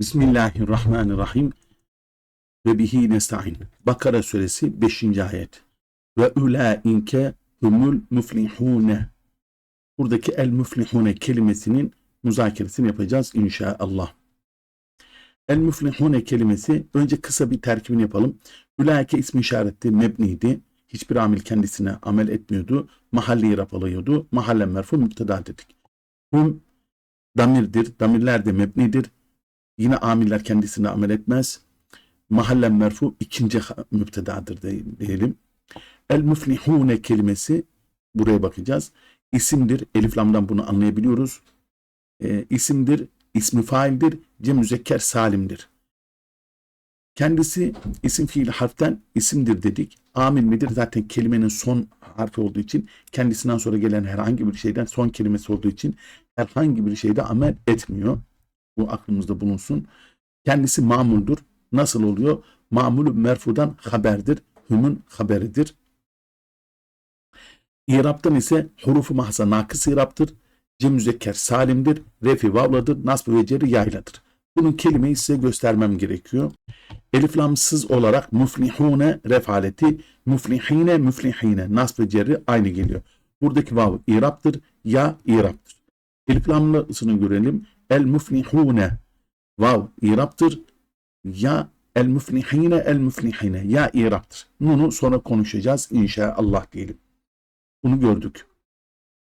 Bismillahirrahmanirrahim. Ve bihi nesta'in. Bakara suresi 5. ayet. Ve ulainke humul muflihune. Buradaki el muflihune kelimesinin müzakeresini yapacağız inşallah. El muflihune kelimesi önce kısa bir terkibini yapalım. Ulaike ismi işareti mebniydi. Hiçbir amil kendisine amel etmiyordu. Mahalli rap alıyordu. Mahallen merfu müpteda dedik. Hum damirdir. Damirler de mebnidir. Yine amiller kendisine amel etmez. Mahallen merfu ikinci müptedadır diyelim. El muflihune kelimesi buraya bakacağız. İsimdir. Elif lamdan bunu anlayabiliyoruz. E, isimdir. ismi faildir. Cem müzekker salimdir. Kendisi isim fiil harften isimdir dedik. Amil midir? Zaten kelimenin son harfi olduğu için kendisinden sonra gelen herhangi bir şeyden son kelimesi olduğu için herhangi bir şeyde amel etmiyor. Bu aklımızda bulunsun. Kendisi mamuldur. Nasıl oluyor? Mamulü merfudan haberdir. Hümün haberidir. İraptan ise hurufu mahsa nakıs iraptır. Cem müzekker salimdir. Refi vavladır. Nasb ve ceri yayladır. Bunun kelimeyi size göstermem gerekiyor. Elif lamsız olarak muflihune refaleti, muflihine müflihine nasb ve cerri aynı geliyor. Buradaki vav iraptır, ya iraptır. Elif lamlısını görelim. El muflihune vav iraptır, ya el muflihine el muflihine ya iraptır. Bunu sonra konuşacağız inşallah diyelim. Bunu gördük.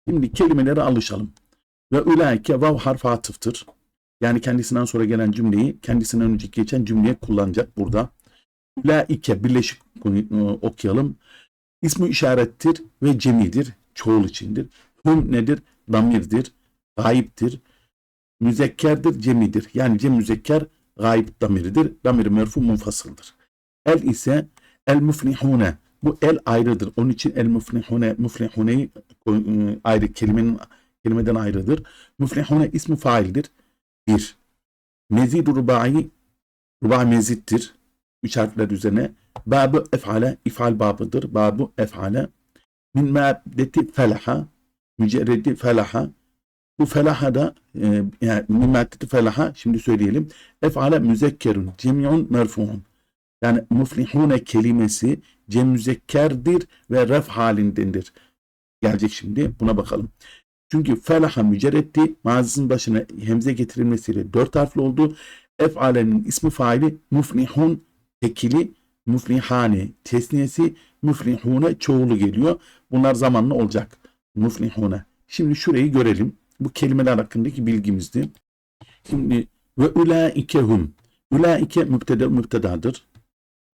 Şimdi kelimelere alışalım. Ve ulaike vav harfi atıftır. Yani kendisinden sonra gelen cümleyi kendisinden önceki geçen cümleye kullanacak burada. Ulaike birleşik okuyalım. İsmi işarettir ve cemidir. Çoğul içindir. Hum nedir? Damirdir. Gayiptir. Müzekkerdir, cemidir. Yani cem müzekker gayip damiridir. Damir merfu munfasıldır. El ise el muflihune. Bu el ayrıdır. Onun için el muflihune, muflihuneyi ayrı kelimenin kelimeden ayrıdır. Muflihune ismi faildir. Bir. Mezid rubai ruba mezittir. Üç harfler üzerine. Babı efale ifal babıdır. Babu efale. Min maddeti felaha mücerredi felaha bu felaha da e, yani min maddeti felaha şimdi söyleyelim. Efale müzekkerun cemiyun merfuun. Yani muflihune kelimesi cem müzekkerdir ve ref halindendir. Gelecek şimdi buna bakalım. Çünkü felaha mücerretti mazisinin başına hemze getirilmesiyle dört harfli oldu. Ef'alenin ismi faili muflihun tekili, muflihane tesniyesi, muflihune çoğulu geliyor. Bunlar zamanla olacak. Muflihune. Şimdi şurayı görelim. Bu kelimeler hakkındaki bilgimizdi. Şimdi ve ulaikehum. Ulaike mübteda mübtedadır.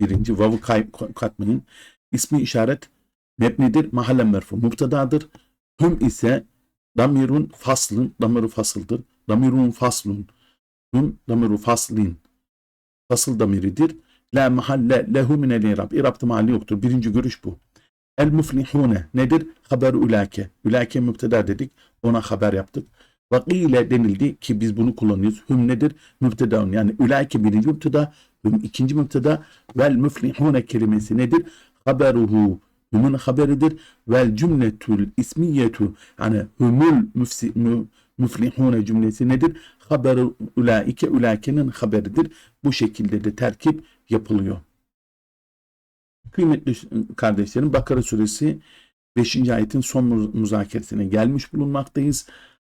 Birinci vav'ı katmayın. İsmi işaret mebnidir. Mahallen merfu mübtedadır. Hum ise Damirun faslın, damiru fasıldır. Damirun faslun. Hum damiru faslin. Fasıl damiridir. La mahalle lehu minel irab. İrab'da mahalli yoktur. Birinci görüş bu. El muflihune nedir? Haber ulake. Ulake müpteda dedik. Ona haber yaptık. Vakile denildi ki biz bunu kullanıyoruz. Hüm nedir? Müptedaun. Yani ulake birinci müpteda. Hüm ikinci müpteda. Vel müflihune kelimesi nedir? Haberuhu Humun haberidir. Vel cümletül ismiyetu yani humul müfsi, mü, müflihune cümlesi nedir? Haber ulaike ulaikenin haberidir. Bu şekilde de terkip yapılıyor. Kıymetli kardeşlerim Bakara suresi 5. ayetin son müzakeresine gelmiş bulunmaktayız.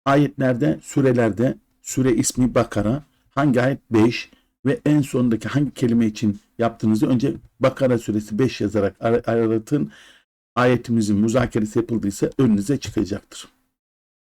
Ayetlerde, sürelerde, süre ismi Bakara, hangi ayet 5 ve en sondaki hangi kelime için yaptığınızı önce Bakara suresi 5 yazarak aratın. Ayetimizin müzakeresi yapıldıysa önünüze çıkacaktır.